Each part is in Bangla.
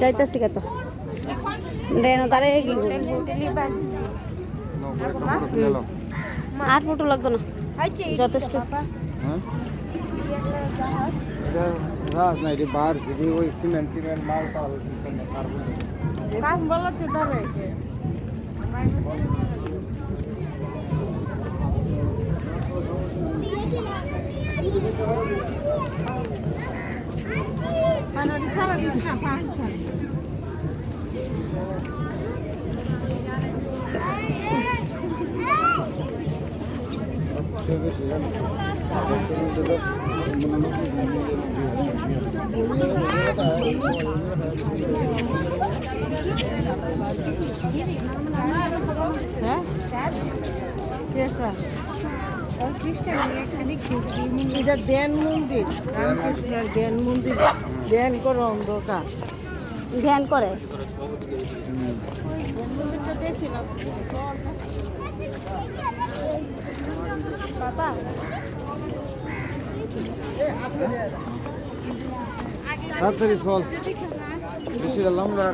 যাইতাছি কত দেনো তারে আর ফটো লাগতো না। যথেষ্ট। হ্যাঁ? এটা রাজ না এটা বার সিটি ওই সিমেন্ট টিমেন্ট মাল 哎好的 এটা দেন মন্দির রামকৃষ্ণের দেন মন্দির। দেন করো অন্ধকার। ধ্যান করে। তাড়াতাড়ি চল। বেশি লম্বা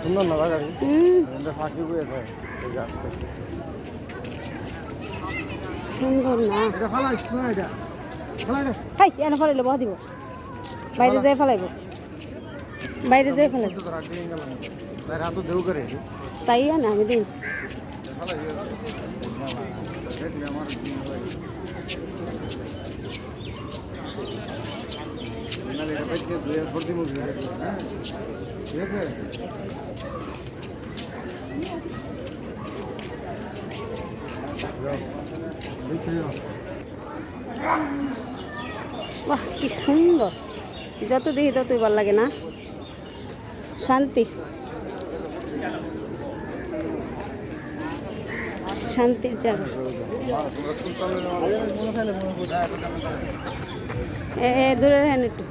সুন্দর না, গাড়ি। ফাঁকি বয়ে যায় সুন্দর না এটা ফালাইস না এটা দিব বাইরে যাই ফেলাইব বাইরে যাই ফেলাইব তাই না আমি দিন বাহ কি সুন্দর। যত দেখি ততই ভালো লাগে না। শান্তি। শান্তির জায়গা এ এ, দূরে রাখেন একটু।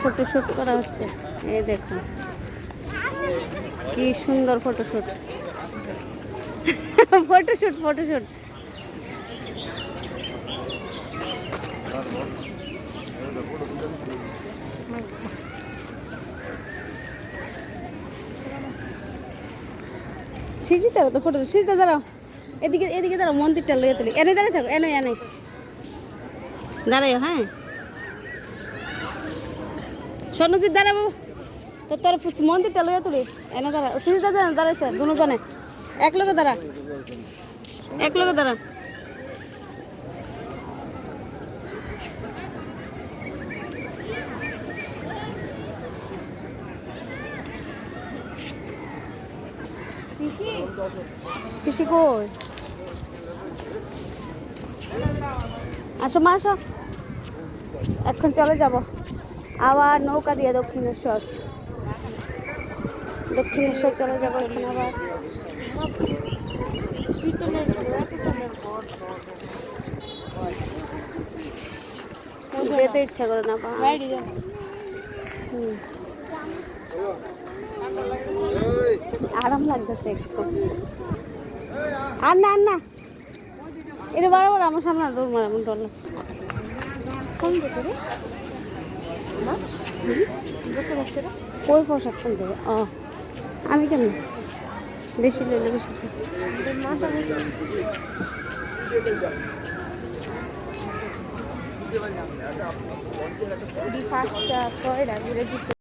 ফটোশ্যুট করা হচ্ছে। এই দেখুন। কি সুন্দর ফটোশ্যুট ফটোশ্যুট ফটোশ্যুট সিজিতে তো ফটো সিজিতে দাঁড়াও। এদিকে এদিকে দাঁড়াও, মন্দিরটা লইয়া তুলি। এনে দাঁড়িয়ে থাকো, এনে এনে। দাঁড়াইও হ্যাঁ। স্বর্ণজিৎ দাঁড়াবো তো তোর মন্দিরটা লইয়া তুলি। এনে দাঁড়া সিজিতে দাঁড়া দাঁড়াইছে দুজনে। এক লোকে দাঁড়া। এক লোকে দাঁড়া। পিসি কই? আসো মা আসো। এখন চলে যাব। আবার নৌকা দিয়ে দক্ষিণেশ্বর। দক্ষিণেশ্বর চলে যাব এখন আবার। যেতে ইচ্ছা করে না হুম। আরাম লাগতেছে একটু। আর না আর না এটা বারবার আমার সামনে দৌড় মারে এমন দিকে রে? পোশাক কোন দেবে ও। আমি কেন বেশি লইলে বেশি পাঁচটা, ছয়টা, ঘুরে দিতে